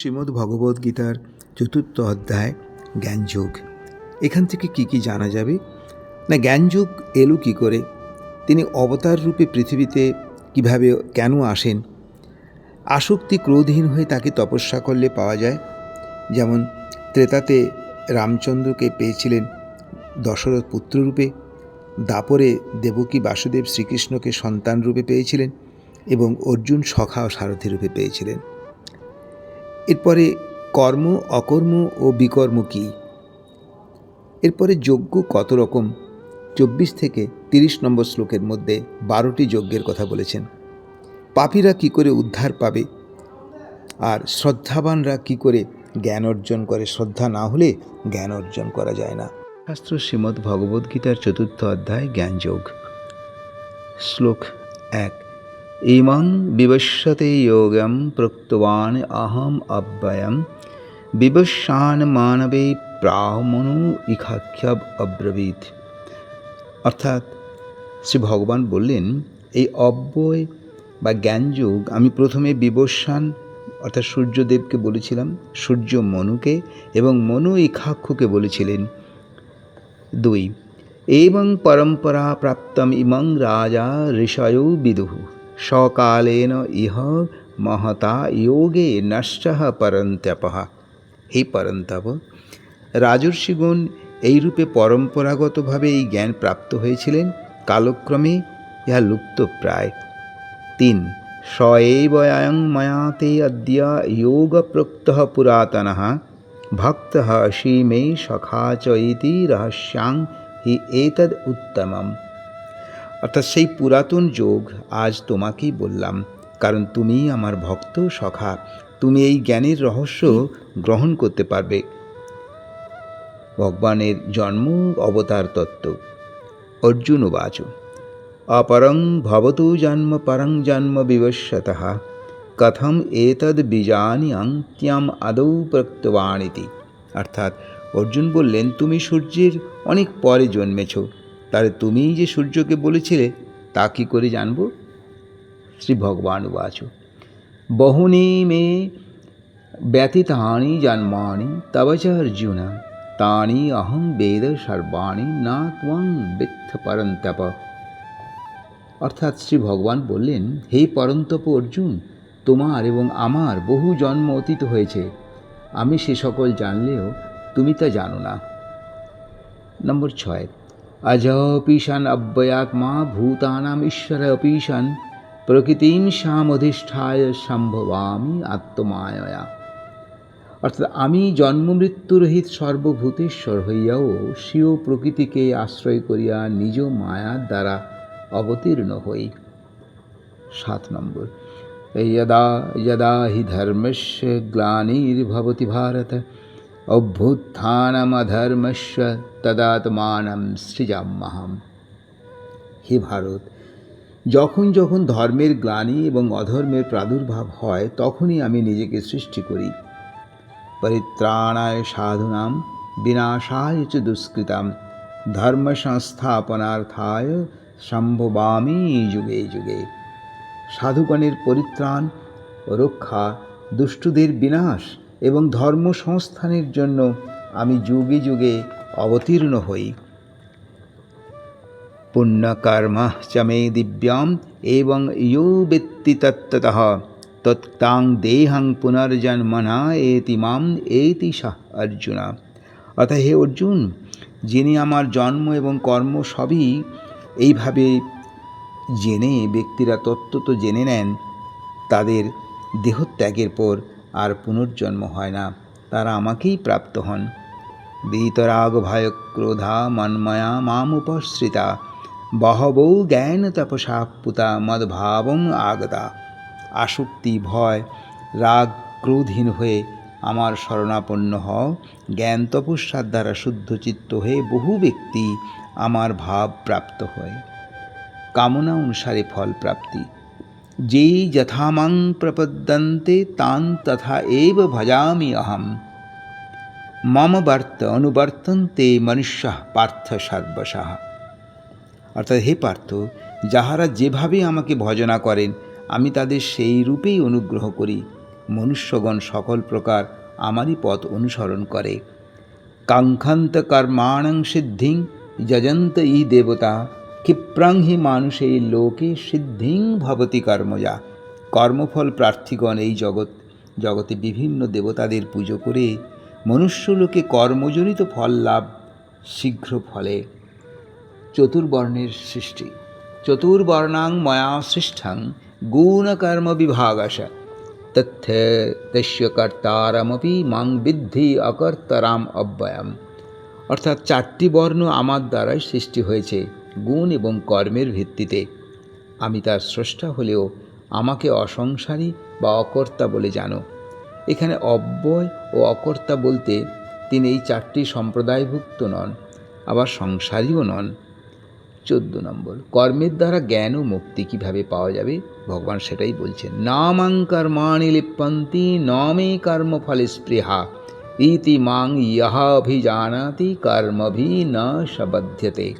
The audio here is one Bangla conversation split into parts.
শ্রীমদ্ ভগবদ্ গীতার চতুর্থ অধ্যায়, জ্ঞানযোগ। এখান থেকে কি কি জানা যাবে? না, জ্ঞানযোগ এলো কী করে? তিনি অবতার রূপে পৃথিবীতে কীভাবে কেন আসেন? আসক্তি ক্রোধহীন হয়ে তাকে তপস্যা করলে পাওয়া যায়। যেমন ত্রেতাতে রামচন্দ্রকে পেয়েছিলেন দশরথ পুত্ররূপে দাপরে দেবকী বাসুদেব শ্রীকৃষ্ণকে সন্তান রূপে পেয়েছিলেন এবং অর্জুন সখা ও সারথী রূপে পেয়েছিলেন। এরপরে কর্ম, অকর্ম ও বিকর্ম কী? এরপরে যজ্ঞ কত রকম? চব্বিশ থেকে তিরিশ নম্বর শ্লোকের মধ্যে বারোটি যজ্ঞের কথা বলেছেন। পাপীরা কি করে উদ্ধার পাবে? আর শ্রদ্ধাবানরা কি করে জ্ঞান অর্জন করে? শ্রদ্ধা না হলে জ্ঞান অর্জন করা যায় না। শাস্ত্র শ্রীমদ্ ভগবদ্গীতার চতুর্থ অধ্যায়, জ্ঞানযোগ। শ্লোক এক। ইমং বিবশ্যতে যোগম প্রোক্তবান অহম অব্যয়ম বিবস্বান মানবে প্রাহমনু ইখাখ্যব অব্রবীত। অর্থাৎ শ্রী ভগবান বললেন, এই অব্যয় বা জ্ঞানযোগ, আমি প্রথমে বিবস্বান অর্থাৎ সূর্যদেবকে বলেছিলাম, সূর্য মনুকে এবং মনু ইখাক্ষুকে বলেছিলেন। দুই, এবং পরম্পরা প্রাপ্তম ইমং রাজা ঋষয় বিদুঃ সকালেন ইহ মহতা যোগে নষ্ট পরন্তপ। হে পরন্তপ, রাজর্ষিগণ এইরূপে পরম্পরাগতভাবে এই জ্ঞান প্রাপ্ত হয়েছিলেন, কালক্রমে ইহা লুপ্ত প্রায়। তিন স এবয়ং ময়া তে অদ্য যোগ প্রোক্ত পুরাতন। ভক্ত অসি মে সখা চ ইতি রহস্যাং হি এতদ উত্তমম অর্থাৎ সেই পুরাতন যোগ আজ তোমাকেই বললাম, কারণ তুমি আমার ভক্ত সখা, তুমি এই জ্ঞানের রহস্য গ্রহণ করতে পারবে। ভগবানের জন্ম অবতার তত্ত্ব। অর্জুন বাচ অপরং ভবতু জন্ম পরং জন্ম বিবশ্যত। কথম এতদ বীজানিয়ং ত্যাম আদৌ প্রক্তবাণীতি। অর্থাৎ অর্জুন বললেন, তুমি সূর্যের অনেক পরে জন্মেছ। তাহলে তুমিই যে সূর্যকে বলেছিলে, তা কী করে জানব? শ্রী ভগবান উবাচ। বহুনি মে ব্যতীতানি জন্মানি তব চ অর্জুন। তানি অহং বেদ সর্বাণী না ত্বং বিত্থ পরন্তপ। অর্থাৎ শ্রী ভগবান বললেন, হে পরন্তপ অর্জুন, তোমার এবং আমার বহু জন্ম অতীত হয়েছে। আমি সে সকল জানলেও তুমি তা জানো না। নম্বর ছয়। अजपीशान अव्ययात्मा भूतानाम ईश्वर अपीशान প্রকৃতিম সামধিষ্ঠায় সম্ভবামি আত্মমায়া অর্থাৎ আমি জন্মমৃত্যুরহিত সর্বভূতেশ্বর হইয়াও স্বীয় প্রকৃতিকে আশ্রয় করিয়া নিজ মায়ার দ্বারা অবতীর্ণ হই সাত নম্বর यदा यदा हि धर्मस्य ग्लानिर्भवति भारत অভ্যুত্থানমধর্মস্য তদাত্মানম সৃজাম্যহম। হে ভারত, যখন যখন ধর্মের গ্লানি এবং অধর্মের প্রাদুর্ভাব হয়, তখনই আমি নিজেকে সৃষ্টি করি। পরিত্রাণায় সাধুনাম, বিনাশায় চ দুষ্কৃতাম ধর্ম সংস্থাপনার্থায় সম্ভবামি যুগে যুগে। সাধুগণের পরিত্রাণ রক্ষা দুষ্টুদের বিনাশ এবং ধর্ম সংস্থানের জন্য আমি যুগে যুগে অবতীর্ণ হই। পুণ্যকর্মা চ মে দিব্যাম এবং ইয়ো বৃত্তি তত্ত্বতঃ তত্তাং দেহং পুনর্জন্মনা এতি মাম এতি সাহ অর্জুন। অর্থাৎ হে অর্জুন, যিনি আমার জন্ম এবং কর্ম সবই এইভাবে জেনে ব্যক্তিরা তত্ত্ব তো জেনে নেন, তাদের দেহত্যাগের পর আর পুনর্জন্ম হয় না, তারা আমাকেই প্রাপ্ত হন। বিতরাগ ভয় ক্রোধা মন্ময়া মাম উপশ্রিতা বহবৌ জ্ঞান তপসা পুতা মদভাবং আগতা। আসক্তি, ভয়, রাগ ক্রোধহীন হয়ে আমার শরণাপন্ন হও। জ্ঞান তপস্যার দ্বারা শুদ্ধচিত্ত হয়ে বহু ব্যক্তি আমার ভাব প্রাপ্ত হয়। কামনা অনুসারে ফল প্রাপ্তি। যেই যথামাং প্রপদ্যন্তে তান তথা এব ভজামি অহম। মম বার্ত অনুবর্তন্তে মনুষ্য পার্থ সর্বশাহ অর্থাৎ হে পার্থ, যাহারা যেভাবে আমাকে ভজনা করেন, আমি তাদের সেই রূপেই অনুগ্রহ করি। মনুষ্যগণ সকল প্রকার আমারই পথ অনুসরণ করে। কাঙ্ক্ষান্ত কর্মাণং সিদ্ধিং, যজন্ত ই দেবতা। ক্ষিপ্রাং হি মানুষে লোকে সিদ্ধিং ভবতি কর্মজা। কর্মফল প্রার্থীগণ এই জগৎ, জগতে বিভিন্ন দেবতাদের পুজো করে মনুষ্যলোকে কর্মজনিত ফল লাভ শীঘ্র ফলে। চতুর্বর্ণের সৃষ্টি। চতুর্বর্ণাং ময়া সৃষ্টাং গুণকর্ম বিভাগশ। তথ্য তস্য কর্তারমপি মাং বিদ্ধি অকর্তারাম অব্যয়াম। অর্থাৎ চারটি বর্ণ আমার দ্বারাই সৃষ্টি হয়েছে। গুণ এবং কর্মের ভিত্তিতে। আমি তার স্রষ্টা হলেও আমাকে অসংসারী বা অকর্তা বলে জানো। এখানে অব্যয় ও অকর্তা বলতে তিনি এই চারটি সম্প্রদায়ভুক্ত নন, আবার সংসারীও নন। চোদ্দ নম্বর, কর্মের দ্বারা জ্ঞান ও মুক্তি কীভাবে পাওয়া যাবে? ভগবান সেটাই বলছেন, নামাং কর্মাণি লিপ্পন্তি, নমে কর্মফলে স্পৃহা। ইতি মাং ইহা অভিজানাতি কর্মভি ন সবধ্যতে।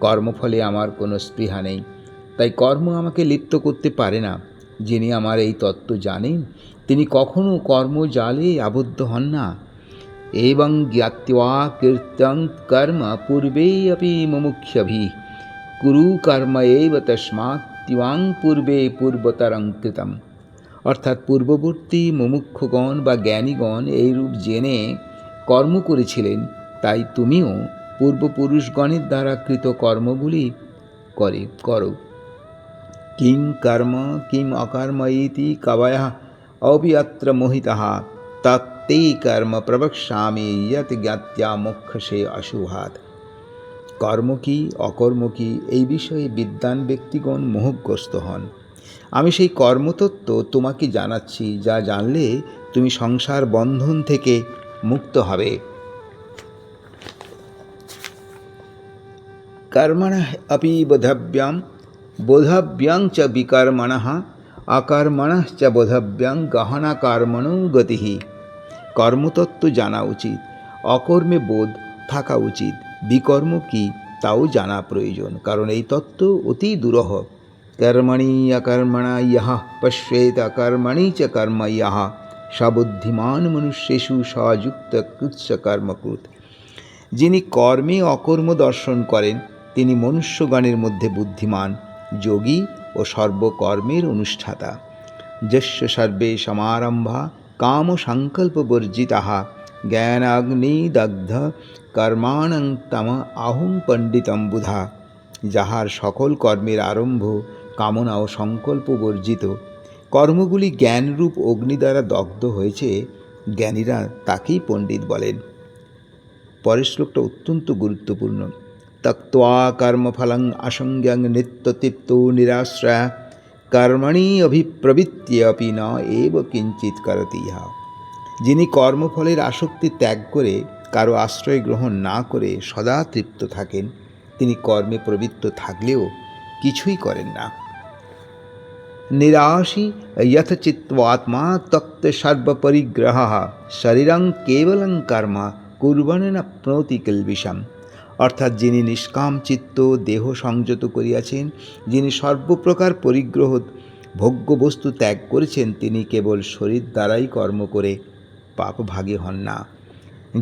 কর্মফলে আমার কোনো স্পৃহা নেই। তাই কর্ম আমাকে লিপ্ত করতে পারে না। যিনি আমার এই তত্ত্ব জানেন, তিনি কখনো কর্মজালে আবদ্ধ হন না। এবং জ্ঞাত্বা কীর্তন কর্ম পূর্বেই আপনি মুমুক্ষভি। কুরু কর্ম এব তস্মাৎ পূর্বে পূর্বতরং কৃতম অর্থাৎ পূর্ববর্তী মুমুক্ষগণ বা জ্ঞানীগণ এইরূপ জেনে কর্ম করেছিলেন, তাই তুমিও পূর্বপুরুষগণের দ্বারা কৃত কর্মগুলি করে, করো। কিং কর্ম, কিং অকর্ম ইতি কবয় অপি অত্র মোহিতः তত্তে কর্ম প্রবক্ষ্যামি যত জ্ঞাত্য়া মোক্ষসে অশুভাত কর্ম কি, অকর্ম কি, এই বিষয়ে বিদ্বান ব্যক্তিগণ মোহগ্রস্ত হন। আমি সেই কর্মতত্ত্ব তোমাকে জানাচ্ছি, যা জানলে তুমি সংসার বন্ধন থেকে মুক্ত হবে। কর্মণ অপি বোধব্যাম বোধব্যাং চ বিকর্মণ অকর্মণ চ বোধব্যাং গহনা কর্মণ গতি কর্মতত্ত্ব জানা উচিত অকর্মে বোধ থাকা উচিত বিকর্ম কি তাও জানা প্রয়োজন কারণ এই তত্ত্ব অতি দুরহ কর্মণি অকর্মণা ইহ পশ্যেত কর্মণি চ কর্ম ইহ সবুদ্ধিমান মনুষ্যেষু সযুক্ত কৃৎস কর্মকৃত যিনি কর্মে অকর্ম দর্শন করেন তিনি মনুষ্যগণের মধ্যে বুদ্ধিমান, যোগী ও সর্বকর্মের অনুষ্ঠাতা। যস্য সর্বে সমারম্ভা কাম সংকল্প বর্জিতা জ্ঞানাগ্নিদগ্ধ কর্মাণং তম আহুম পণ্ডিতম বুধা। যাহার সকল কর্মের আরম্ভ, কামনা ও সংকল্প বর্জিত কর্মগুলি জ্ঞানরূপ অগ্নি দ্বারা দগ্ধ হয়েছে, জ্ঞানীরা তাকেই পণ্ডিত বলেন। পরের শ্লোকটা অত্যন্ত গুরুত্বপূর্ণ। তক্তা কর্মফলং আসংজ্ঞং নিত্যতৃপ্ত নিরাশ্রয়া কর্মণি অভিপ্রবৃত্তি অপি ন এব কিঞ্চিত করতি ইহা যিনি কর্মফলের আসক্তি ত্যাগ করে কারও আশ্রয় গ্রহণ না করে সদা তৃপ্ত থাকেন তিনি কর্মে প্রবৃত্ত থাকলেও কিছুই করেন না নিরাশি যথচিত্বাত্মা তক্ত সর্বপরিগ্রহ শরীরং কেবলং কর্ম কুর্বণ না কিলবিষম অর্থাৎ যিনি নিষ্কাম চিত্ত, দেহ সংযত করিয়াছেন, যিনি সর্বপ্রকার পরিগ্রহ, ভোগ্য বস্তু ত্যাগ করেছেন, তিনি কেবল শরীর দ্বারাই কর্ম করে পাপ ভাগে হন না।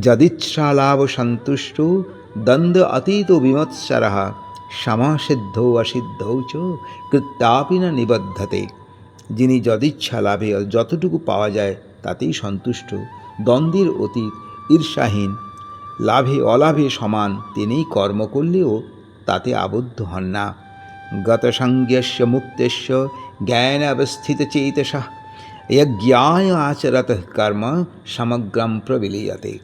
যদিচ্ছা লাভ সন্তুষ্ট, দ্বন্দ্ব অতীত বিমৎসর, সমাসিদ্ধ অসিদ্ধ চ কৃত্যাপি না নিবদ্ধতে। যিনি যদিচ্ছা লাভে যতটুকু পাওয়া যায়, তাতেই সন্তুষ্ট। দ্বন্দ্বের অতীত ঈর্ষাহীন লাভে অলাভে সমান তিনি কর্ম করলেও তাতে আবদ্ধ হন না। গতসংজ্ঞস্য মুক্তেশ্য জ্ঞান অবস্থিত চেতস যজ্ঞায় আচরত কর্ম সমগ্রম প্রবিলীয়তে।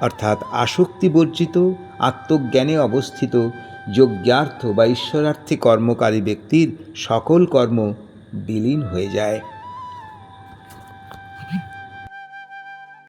অর্থাৎ আসক্তি বর্জিত, আত্মজ্ঞানে অবস্থিত, যজ্ঞার্থ বা ঈশ্বরার্থে কর্মকারী ব্যক্তির সকল কর্ম বিলীন হয়ে যায়।